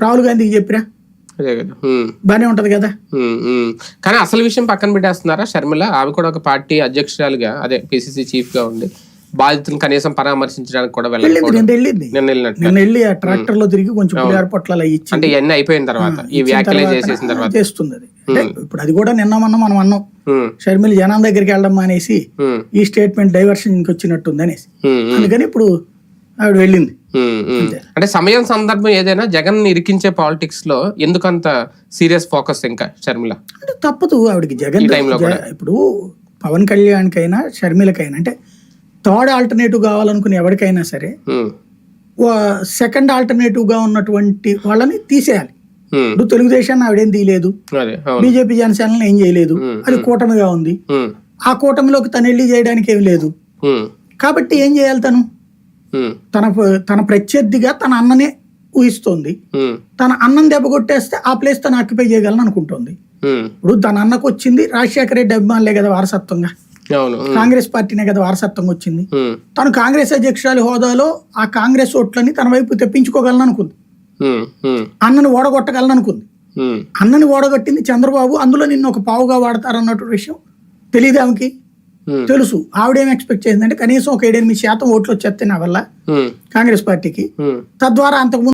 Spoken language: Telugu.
రాహుల్ గాంధీకి చెప్పిరా? అదే కదా. బానే ఉంటది కదా. కానీ అసలు విషయం పక్కన పెట్టేస్తున్నారా షర్మిల? ఆమె కూడా ఒక పార్టీ అధ్యక్షురాలుగా అదే పిసిసి చీఫ్గా ఉండి బాధితులను కనీసం పరామర్శించడానికి కూడా నేను వెళ్ళింది. వెళ్ళినట్టు నేను వెళ్ళి ఆ ట్రాక్టర్లో తిరిగి కొంచెం పులిహార పొట్లాలు ఇచ్చి అంటే ఇవన్నీ అయిపోయిన తర్వాత ఈ వ్యాఖ్యలు చేసేసిన తర్వాత. చేస్తుంది అది. ఇప్పుడు అది కూడా నిన్న మొన్న మనం అన్నాం. షర్మిల జనం దగ్గరికి వెళ్ళడం ఉమ్, ఈ స్టేట్మెంట్ డైవర్షన్ వచ్చినట్టుంది అనేసి. అందుకని ఇప్పుడు ఆవిడ వెళ్ళింది. అంటే సమయం సందర్భం ఏదైనా జగన్ ఇరికించే పాలిటిక్స్లో ఎందుకంత సీరియస్ ఫోకస్ ఇంకా షర్మిల? అంటే తప్పదు ఆవిడకి. జగన్ ఇప్పుడు పవన్ కళ్యాణ్కైనా షర్మిలకైనా అంటే థర్డ్ ఆల్టర్నేటివ్ కావాలనుకునే ఎవరికైనా సరే సెకండ్ ఆల్టర్నేటివ్గా ఉన్నటువంటి వాళ్ళని తీసేయాలి. ఇప్పుడు తెలుగుదేశాన్ని ఆవిడేం తీయలేదు. బీజేపీ జనసేనని ఏం చేయలేదు. అది కూటమిగా ఉంది. ఆ కూటమిలోకి తను వెళ్ళి చేయడానికి ఏం లేదు. కాబట్టి ఏం చేయాలి తను? తన తన ప్రత్యర్థిగా తన అన్ననే ఊహిస్తోంది. తన అన్నం దెబ్బ కొట్టేస్తే ఆ ప్లేస్ తను ఆక్యుపై చేయగలను అనుకుంటోంది. ఇప్పుడు తన అన్నకు వచ్చింది రాజశేఖర రెడ్డి అభిమానులే కదా వారసత్వంగా. కాంగ్రెస్ పార్టీనే కదా వారసత్వంగా వచ్చింది. తను కాంగ్రెస్ అధ్యక్షురాలి హోదాలో ఆ కాంగ్రెస్ ఓట్లని తన వైపు తెప్పించుకోగలను అనుకుంది. అన్నని ఓడగొట్టగలను అనుకుంది. అన్నని ఓడగొట్టింది చంద్రబాబు. అందులో నిన్ను ఒక పావుగా వాడతారన్నట్టు విషయం తెలియదు ఆమెకి? తెలుసు. ఆవిడేం ఎక్స్పెక్ట్ చేసిందంటే కనీసం ఒక ఏడెనిమిది శాతం ఓట్లు వచ్చేస్తాయి నా వల్ల ఉమ్, కాంగ్రెస్ పార్టీకి. ఉమ్. తద్వారా అంతకుముందు